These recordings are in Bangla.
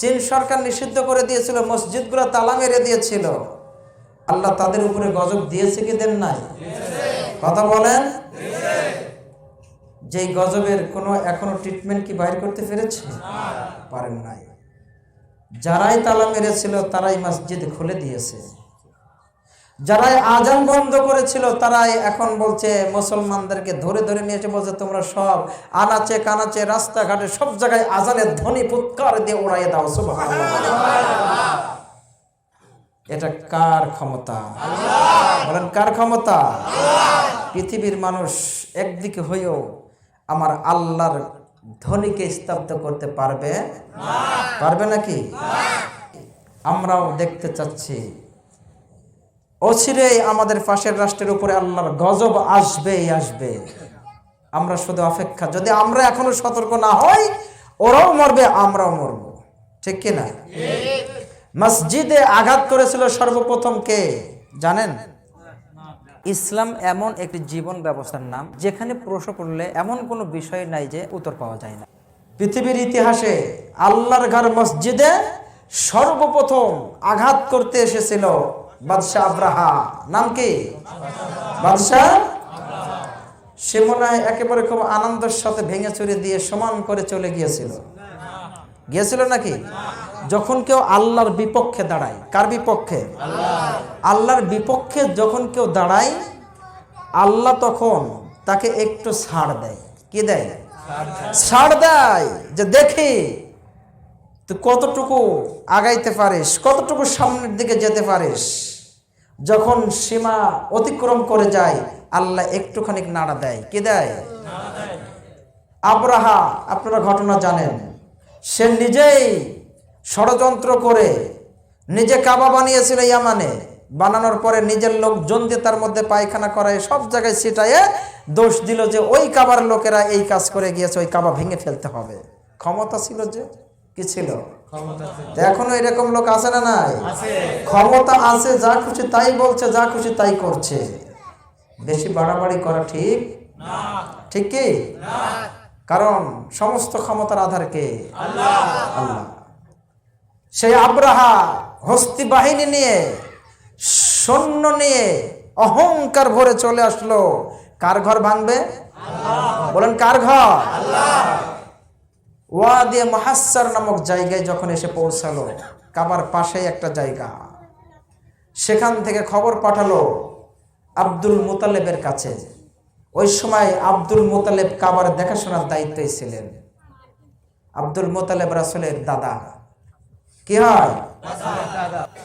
চীন সরকার নিষিদ্ধ করে দিয়েছিল, মসজিদগুলো তালা মেরে দিয়েছিল। আল্লাহ তাদের উপরে গজব দিয়েছে কি দেন নাই? কথা বলেন। যে গজবের কোনো এখনও ট্রিটমেন্ট কি বাইর করতে পেরেছে? পারেন নাই। যারাই তালা মেরেছিল, তারাই মসজিদ খুলে দিয়েছে। যারাই আজান বন্ধ করেছিল, তারাই এখন বলছে, মুসলমানদেরকে ধরে ধরে নিয়েছে, বলছে, তোমরা সব আনাচে কানাচে রাস্তাঘাটে সব জায়গায় আজানের ধ্বনি ফুৎকার দিয়ে উড়াইয়ে দাও এটা কার ক্ষমতা? বলেন, কার ক্ষমতা? পৃথিবীর মানুষ একদিকে হয়েও আমার আল্লাহর ধ্বনিকে স্তব্ধ করতে পারবে? পারবে নাকি? আমরাও দেখতে চাচ্ছি। অচিরেই আমাদের পাশের রাষ্ট্রের উপরে আল্লাহর গজব আসবেই আসবে। আমরা শুধু অপেক্ষা, যদি আমরা এখনও সতর্ক না হই, ওরাও মরবে, আমরাও মরব। ঠিক কি না? মসজিদে আঘাত করেছিল সর্বপ্রথম কে? জানেন? ইসলাম এমন একটি জীবন ব্যবস্থার নাম, যেখানে প্রশ্ন করলে এমন কোনো বিষয় নাই যে উত্তর পাওয়া যায় না। পৃথিবীর ইতিহাসে আল্লাহর ঘর মসজিদে সর্বপ্রথম আঘাত করতে এসেছিল বাদশাহ আব্রাহা। নাম কি? বাদশাহ? সে মনে হয় একেবারে খুব আনন্দের সাথে ভেঙে চুরে দিয়ে সমান করে চলে গিয়েছিল। গিয়েছিল নাকি? যখন কেউ আল্লাহর বিপক্ষে দাঁড়ায়, কার বিপক্ষে? আল্লাহর বিপক্ষে যখন কেউ দাঁড়ায়, আল্লাহ তখন তাকে একটু ছাড় দেয়। কি দেয়? ছাড় দেয় যে দেখি, তুই কতটুকু আগাইতে পারিস, কতটুকু সামনের দিকে যেতে পারিস। যখন সীমা অতিক্রম করে যায়, আল্লাহ একটুখানি নাড়া দেয়। কি দেয়? আব্রাহা, আপনারা ঘটনা জানেন। সে নিজেই ষড়যন্ত্র করে নিজে কাবা বানিয়েছিল ইয়ামানে। বানানোর পরে নিজের লোকজন দিয়ে তার মধ্যে পায়খানা করায় সব জায়গায় ছিটায়ে দোষ দিল যে ওই কাবার লোকেরা এই কাজ করে গিয়েছে, ওই কাবা ভেঙে ফেলতে হবে। ক্ষমতা ছিল যে। কি ছিল? এখনও এরকম লোক আছে না নাই? ক্ষমতা আছে যা খুশি তাই বলছে যা খুশি তাই করছে। বেশি বাড়াবাড়ি করা ঠিক? ঠিক কি? কারণ সমস্ত ক্ষমতার আধার কে? আল্লাহ। সেই আব্রাহা হস্তি বাহিনী নিয়ে সৈন্য নিয়ে অহংকার ভরে চলে আসলো। কার ঘর ভাঙবে? বলেন কার ঘর? ওয়াদিয়ে মাহাসার নামক জায়গায় যখন এসে পৌঁছালো কাবার পাশেই একটা জায়গা। সেখান থেকে খবর পাঠালো আব্দুল মুতালেবের কাছে। ওই সময় আব্দুল মোতালেব কাবার দেখাশোনার দায়িত্বে ছিলেন। আব্দুল মোতালেব রাসুলের দাদা। কি হয়?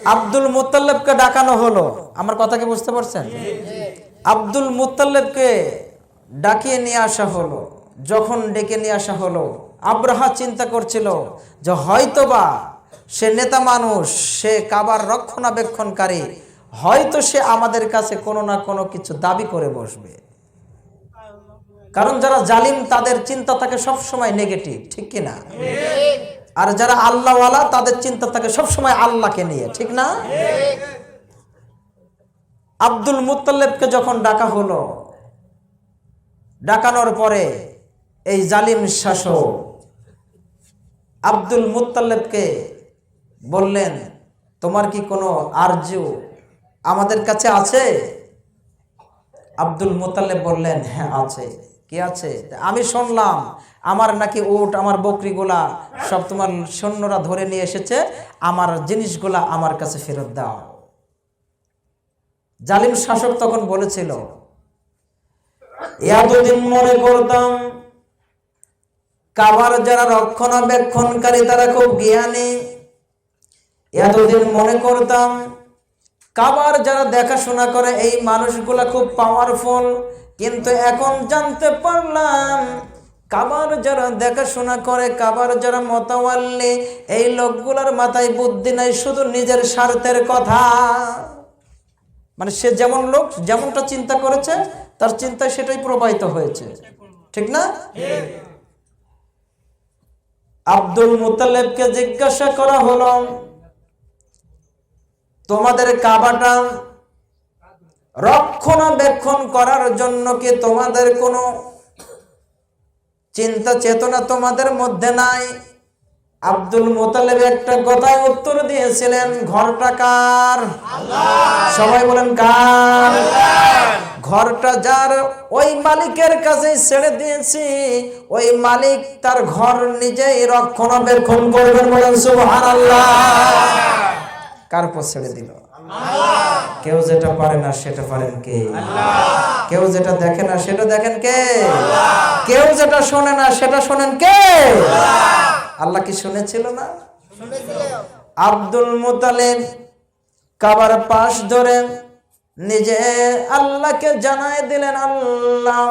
আব্দুল মুতাল্লেবকে ডাকানো হলো। আমার কথা কি বুঝতে পারছেন? আব্দুল মুতাল্লেবকে ডাকিয়ে নিয়ে আসা হলো। যখন ডেকে নিয়ে আসা হলো, আব্রাহা চিন্তা করছিল যে হয়তোবা সে নেতা মানুষ, সে কাবার রক্ষণাবেক্ষণকারী, হয়তো সে আমাদের কাছে কোনো না কোনো কিছু দাবি করে বসবে। কারণ যারা জালিম, তাদের চিন্তা থাকে সবসময় নেগেটিভ ঠিক কি না? আর যারা আল্লাহওয়ালা, তাদের চিন্তা থাকে সবসময় আল্লাহকে নিয়ে, ঠিক না? আব্দুল মুতাল্লেবকে যখন ডাকা হলো, ডাকানোর পরে এই জালিম শাসক আব্দুল মুতাল্লেবকে বললেন, তোমার কি কোনো আরজু আমাদের কাছে আছে? আব্দুল মোতালেব বললেন হ্যাঁ আছে। কি আছে? আমি শুনলাম, আমার নাকি উট, আমার বকরিগুলা সব তোমার সৈন্যরা ধরে নিয়ে এসেছে, আমার জিনিসগুলা আমার কাছে ফেরত দাও। জালিম শাসক তখন বলেছিল এতদিন মনে করতাম কাবার যারা রক্ষণাবেক্ষণকারী, তারা খুব জ্ঞানী। এতদিন মনে করতাম, কাবার যারা দেখাশোনা করে, এই মানুষগুলা খুব পাওয়ারফুল কিন্তু এখন জানতে পারলাম, কাবার যারা দেখাশোনা করে, কাবার যারা মতাওয়াল্লি এই লোকগুলার মাথায় বুদ্ধি নাই, শুধু নিজের স্বার্থের কথা। মানে সে যেমন লোক, যেমনটা চিন্তা করেছে, তার চিন্তায় সেটাই প্রবাহিত হয়েছে। ঠিক না? আব্দুল মুতালেবকে জিজ্ঞাসা করা হলো তোমাদের কাবাটা রক্ষণাবেক্ষণ করার জন্য কি তোমাদের কোনো চিন্তা চেতনা তোমাদের মধ্যে নাই? আব্দুল মোতালেব একটা কথায় উত্তর দিয়েছিলেন ঘরটা কার? সবাই বলেন কার? ঘরটা যার ওই মালিকের কাছে ছেড়ে দিয়েছি ওই মালিক তার ঘর নিজেই রক্ষণাবেক্ষণ করবেন বলেন সুবহানাল্লাহ। কার পর ছেড়ে দিল? কেউ যেটা পারে না সেটা পারেন কে? কেউ যেটা দেখে না সেটা দেখেন কে? কেউ যেটা শোনে না সেটা শোনেন কে? আল্লাহ। কি শুনেছিল না? আব্দুল মুতালিব কাবার পাশ ধরে নিজে আল্লাহকে জানাই দিলেন, আল্লাহ,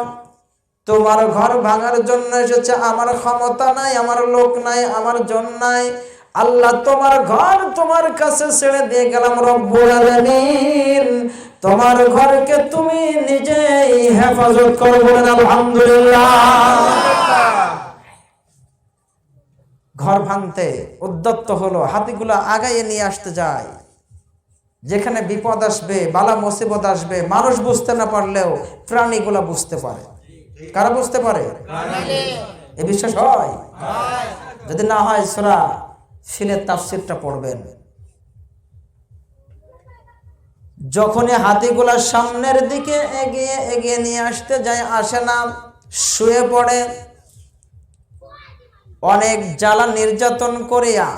তোমার ঘর ভাঙার জন্য এসেছে। আমার ক্ষমতা নাই, আমার লোক নাই, আমার জন নাই। আল্লাহ, তোমার ঘর তোমার কাছে ছেড়ে দিয়ে গেলাম রব্বুল আলামিন। তোমার ঘরকে তুমি নিজেই হেফাজত করো বলেন, আলহামদুলিল্লাহ। ঘর ভাঙতে উদ্যত্ত হলো, হাতিগুলো আগাইয়ে নিয়ে আসতে যায়। যেখানে বিপদ আসবে বালা মুসিবত আসবে মানুষ বুঝতে না পারলেও প্রাণীগুলা বুঝতে পারে। কারা বুঝতে পারে? এ বিশ্বাস হয়? যদি না হয় সোরা ফিলের তাফসিরটা পড়বেন। যখনই হাতিগুলা সামনের দিকে এগিয়ে এগিয়ে নিয়ে আসতে যায় আসে না শুয়ে পড়ে অনেক জ্বালা নির্যাতন করিয়া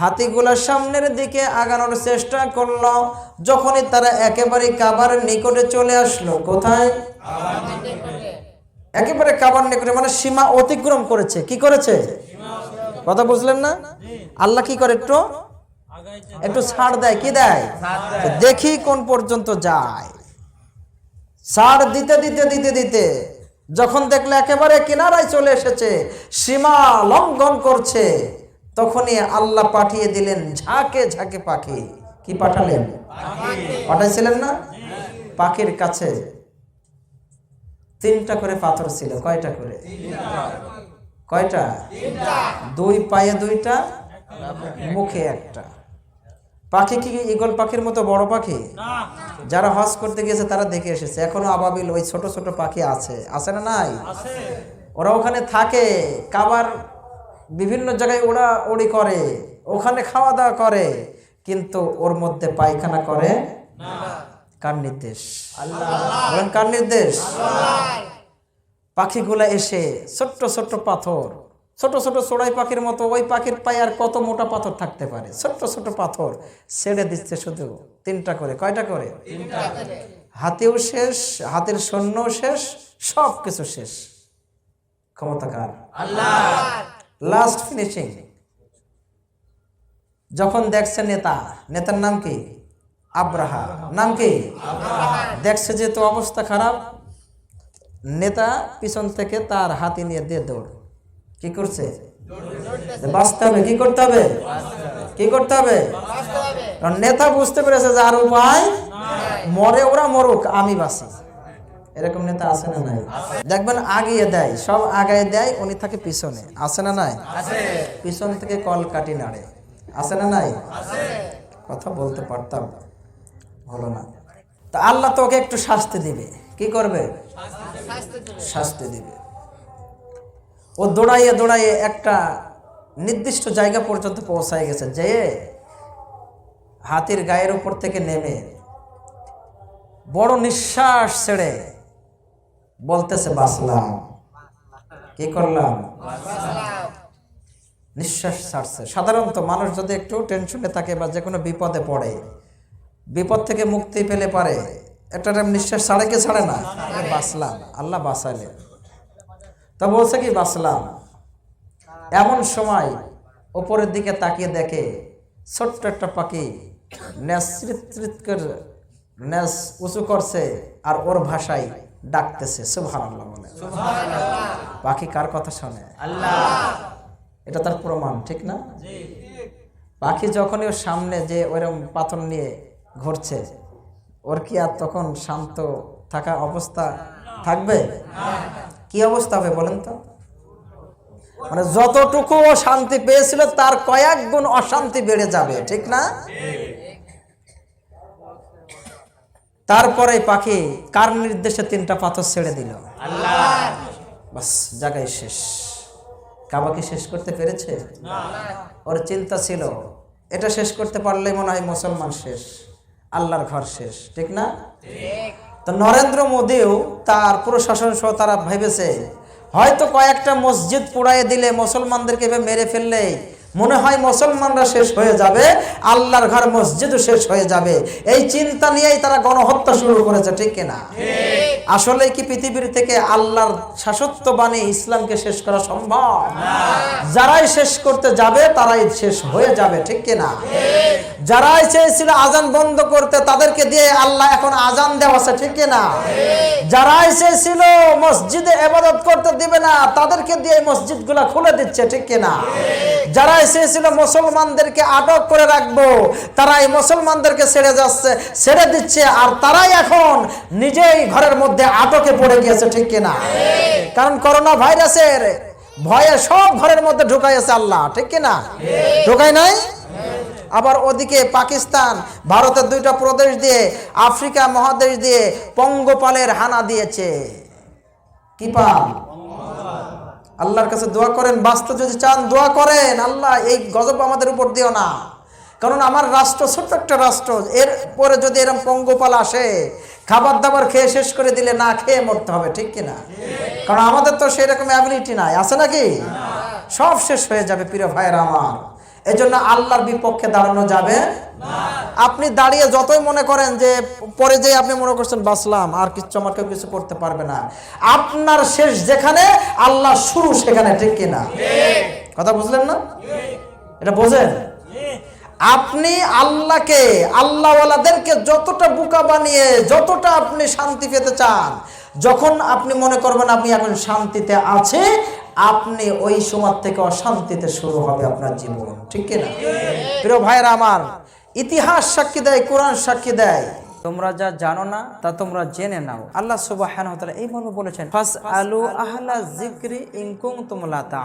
হাতিগুলা সামনের দিকে আগানোর চেষ্টা করল, যখনই তারা একেবারে কাবার নিকটে চলে আসলো। কোথায়? একেবারে কাবার নিকটে মানে সীমা অতিক্রম করেছে। কি করেছে? কথা বুঝলেন না? আল্লাহ কি করে একটু? একটু ছাড় দেয়। কি দেয়? দেখি কোন পর্যন্ত যায়। ছাড় দিতে দিতে দিতে দিতে, যখন দেখলে একেবারে কিনারায় চলে এসেছে, সীমা লঙ্ঘন করছে। তখনই আল্লাহ পাঠিয়ে দিলেন ঝাঁকে ঝাঁকে পাখি। কি পাঠালেন? পাঠাইছিলেন না? পাখির কাছে তিনটা করে পাথর ছিল। কয়টা করে? কয়টা? দুই পায়ে দুইটা, মুখে একটা। পাখি কি ইগল পাখির মতো বড় পাখি? যারা হজ করতে গিয়েছে তারা দেখে এসেছে। এখনও আবাবিল ওই ছোট ছোট পাখি আছে। আছে না নাই? ওরা ওখানে থাকে। কাবার বিভিন্ন জায়গায় ওড়া ওড়ি করে ওখানে খাওয়া দাওয়া করে কিন্তু ওর মধ্যে পায়খানা করে কার নির্দেশ? বলেন কার নির্দেশ? পাখিগুলা এসে ছোট্ট ছোট্ট পাথর ছোট ছোট চোড়াই পাখির মতো ওই পাখির পায়ে আর কত মোটা পাথর থাকতে পারে? ছোট্ট ছোট পাথর ছেড়ে দিচ্ছে শুধু তিনটা করে কয়টা করে? হাতেও শেষ হাতের সৈন্যও শেষ সব কিছু শেষ। ক্ষমতা কার? লাস্ট ফিনিশিং যখন দেখছে নেতা নেতার নাম কি? আব্রাহা নাম কি? দেখছে যে তো অবস্থা খারাপ নেতা পিছন থেকে তার হাতি নিয়ে দিয়ে দৌড়। কি করছে? বাঁচতে হবে। কি করতে হবে? কি করতে হবে? কারণ নেতা বুঝতে পেরেছে যে আর উপায় মরে ওরা মরুক আমি বাঁচি। এরকম নেতা আছে না নাই? দেখবেন আগিয়ে দেয় সব আগায় দেয় উনি থাকে পিছনে। আছে না নাই? পিছন থেকে কল কাটি নাড়ে। আছে না নাই? কথা বলতে পারতাম হলো না। তা আল্লাহ তোকে একটু শাস্তি দিবে। কি করবে? শাস্তি দিবে। ও দৌড়াইয়ে দৌড়াইয়ে একটা নির্দিষ্ট জায়গা পর্যন্ত পৌঁছায় গেছে যে হাতির গায়ের উপর থেকে নেমে বড় নিঃশ্বাস ছেড়ে বলতেছে বাসলাম কি করলাম? নিঃশ্বাস ছাড়ছে। সাধারণত মানুষ যদি একটু টেনশনে থাকে বা যে কোনো বিপদে পড়ে, বিপদ থেকে মুক্তি পেলে পারে। একটা নিঃশ্বাস ছাড়ে কি ছাড়ে না? বাঁচলাম, আল্লাহ বাঁচাইলে তা বলছে কি, বাঁচলাম। এমন সময় ওপরের দিকে তাকিয়ে দেখে ছোট্ট একটা পাখি ন্যাস ন্যাস উঁচু করছে আর ওর ভাষায় ডাকতেছে সুবহানাল্লাহ বলে। পাখি কার কথা শোনে? এটা তার প্রমাণ ঠিক না? পাখি যখনই ওর সামনে যে ওইরকম পাথর নিয়ে ঘুরছে ওর কি আর তখন শান্ত থাকা অবস্থা থাকবে? কি অবস্থা হবে বলেন তো? মানে যতটুকু শান্তি পেয়েছিল তার কয়েক গুণ অশান্তি বেড়ে যাবে ঠিক না? তারপরে পাখি কার নির্দেশে তিনটা পাথর ছেড়ে দিল? বাস জায়গায় শেষ। কাবাকে শেষ করতে পেরেছে? ওর চিন্তা ছিল এটা শেষ করতে পারলে মনে হয় মুসলমান শেষ আল্লাহর ঘর শেষ ঠিক না? তো নরেন্দ্র মোদীও তার প্রশাসন সহ তারা ভেবেছে হয়তো কয়েকটা মসজিদ পুড়াইয়ে দিলে মুসলমানদেরকে মেরে ফেললে মনে হয় মুসলমানরা শেষ হয়ে যাবে আল্লাহর ঘর মসজিদও শেষ হয়ে যাবে। এই চিন্তা নিয়েই তারা গণহত্যা শুরু করেছে ঠিক কিনা আসলে কি পৃথিবীর থেকে আল্লাহর শাসত্ব বাণী ইসলামকে শেষ করা সম্ভব? যারাই শেষ করতে যাবে তারাই শেষ হয়ে যাবে ঠিক কিনা যারাই চেয়েছিল আজান বন্ধ করতে তাদেরকে দিয়ে আল্লাহ এখন আজান দেওয়াছে ঠিক কিনা যারাই চেয়েছিল মসজিদে এবাদত করতে দিবে না তাদেরকে দিয়ে মসজিদগুলা খুলে দিচ্ছে ঠিক কিনা যারাই চেয়েছিল মুসলমানদেরকে আটক করে রাখব। তারাই মুসলমানদেরকে ছেড়ে যাচ্ছে, ছেড়ে দিচ্ছে, আর তারাই এখন নিজেই ঘরের মধ্যে আটকে পড়ে গিয়েছে, ঠিক কিনা? কারণ করোনা ভাইরাসের ভয়ে সব ঘরের মধ্যে ঢুকাইছে আল্লাহ, ঠিক কিনা? ঢুকাই নাই? আবার ওদিকে পাকিস্তান, ভারতের দুইটা প্রদেশ দিয়ে, আফ্রিকা মহাদেশ দিয়ে পঙ্গপালের হানা দিয়েছে। কি পাল? আল্লাহর কাছে দোয়া করেন, বাস্তব যদি চান দোয়া করেন, আল্লাহ এই গজব আমাদের উপর দিও না। কারণ আমার রাষ্ট্র, ছোট্ট একটা রাষ্ট্র এর পরে যদি এরকম পঙ্গপাল আসে খাবার দাবার খেয়ে শেষ করে দিলে না খেয়ে মরতে হবে, ঠিক কিনা কারণ আমাদের তো সেরকম অ্যাবিলিটি নাই, আছে নাকি? সব শেষ হয়ে যাবে, প্রিয় ভাইয়ের আমার। এই জন্য আল্লাহর বিপক্ষে দাঁড়ানো যাবে আপনি দাঁড়িয়ে যতই মনে করেন যে পরে যে আপনি মনে করছেন, বাঁচলাম, আর কিছু আমার কেউ কিছু করতে পারবে না। আপনার শেষ যেখানে আল্লাহ শুরু সেখানে, ঠিক কিনা কথা বুঝলেন না? এটা বোঝেন? আপনি আল্লাহকে, আল্লাহওয়ালাদেরকে যতটা বোকা বানিয়ে, যতটা আপনি শান্তি পেতে চান, যখন আপনি মনে করবেন আপনি এখন শান্তিতে আছে আপনি ওই সময় থেকে অশান্তিতে শুরু হবে আপনার জীবন। ঠিক কিনা? প্রিয় ভাইয়েরা আমার ইতিহাস সাক্ষী দেয় কোরআন সাক্ষী দেয়। তোমরা যা জানো না তা তোমরা জেনে নাও। আল্লাহ সুবহানাহু ওয়া তাআলা এই মর্মে বলেছেন ফাস আলু আহলা যিকরি ইনকুম তুমলা তা